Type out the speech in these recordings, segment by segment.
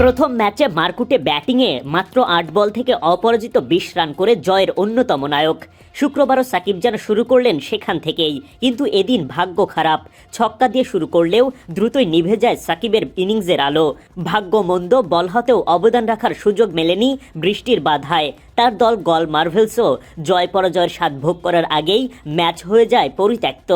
প্রথম ম্যাচে মারকুটে ব্যাটিংয়ে মাত্র আট বল থেকে অপরাজিত বিশ রান করে জয়ের অন্যতম নায়ক। শুক্রবারও সাকিব যেন শুরু করলেন সেখান থেকেই, কিন্তু এদিন ভাগ্য খারাপ। ছক্কা দিয়ে শুরু করলেও দ্রুতই নিভে যায় সাকিবের ইনিংসের আলো। ভাগ্য মন্দ, বল হাতেও অবদান রাখার সুযোগ মেলেনি বৃষ্টির বাধায়। তার দল গল মার্ভেলসও। জয় পরাজয়ের স্বাদ ভোগ করার আগেই ম্যাচ হয়ে যায় পরিত্যক্ত।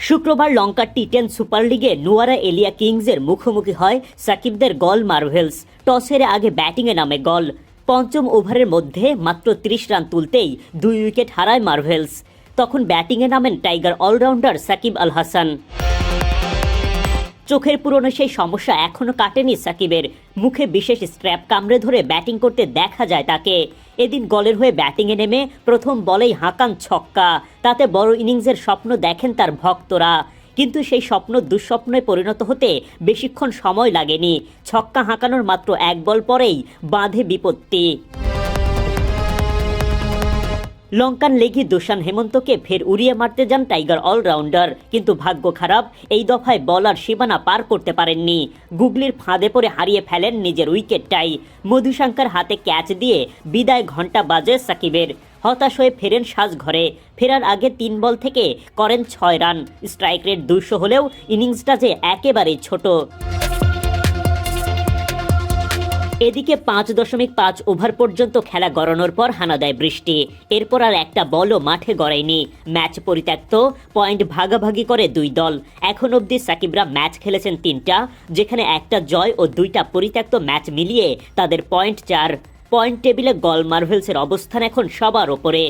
শুক্রবার লঙ্কা টি টেন সুপার লিগে নোয়ারা এলিয়া কিংসের মুখোমুখি হয় সাকিবদের গল মার্ভেলস। টসের আগে ব্যাটিংয়ে নামে গল। পঞ্চম ওভারের মধ্যে মাত্র ৩০ রান তুলতেই দুই উইকেট হারায় মার্ভেলস। তখন ব্যাটিংয়ে নামেন টাইগার অলরাউন্ডার সাকিব আল হাসান। চোখের পুরনো সেই সমস্যা এখনও কাটেনি সাকিবের। মুখে বিশেষ স্ট্র্যাপ কামড়ে ধরে ব্যাটিং করতে দেখা যায় তাকে। এদিন গলের হয়ে ব্যাটিংয়ে নেমে প্রথম বলেই হাঁকান ছক্কা। তাতে বড় ইনিংসের স্বপ্ন দেখেন তার ভক্তরা। কিন্তু সেই স্বপ্ন দুঃস্বপ্নে পরিণত হতে বেশিক্ষণ সময় লাগেনি। ছক্কা হাঁকানোর মাত্র এক বল পরেই বাঁধে বিপত্তি। লঙ্কান লেগি দুশান হেমন্তকে ফের উড়িয়ে মারতে যান টাইগার অলরাউন্ডার। কিন্তু ভাগ্য খারাপ, এই দফায় বলার সীমানা পার করতে পারেননি। গুগলির ফাঁদে পড়ে হারিয়ে ফেলেন নিজের উইকেটটাই। মধুশঙ্কর হাতে ক্যাচ দিয়ে বিদায় ঘণ্টা বাজে সাকিবের। হতাশ হয়ে ফেরেন সাজঘরে। ফেরার আগে তিন বল থেকে করেন ছয় রান। স্ট্রাইক রেট দুশো হলেও ইনিংসটা যে একেবারেই ছোট। এদিকে পাঁচ দশমিক পাঁচ ওভার পর্যন্ত খেলা গড়ানোর পর হানা দেয় বৃষ্টি। এরপর আর একটা বলও মাঠে গড়ায়নি। ম্যাচ পরিত্যক্ত, পয়েন্ট ভাগাভাগি করে দুই দল। এখন অবধি সাকিবরা ম্যাচ খেলেছেন তিনটা, যেখানে একটা জয় ও দুইটা পরিত্যক্ত ম্যাচ মিলিয়ে তাদের পয়েন্ট চার, পয়েন্ট টেবিলে গল মার্ভেলসের অবস্থান এখন সবার ওপরে।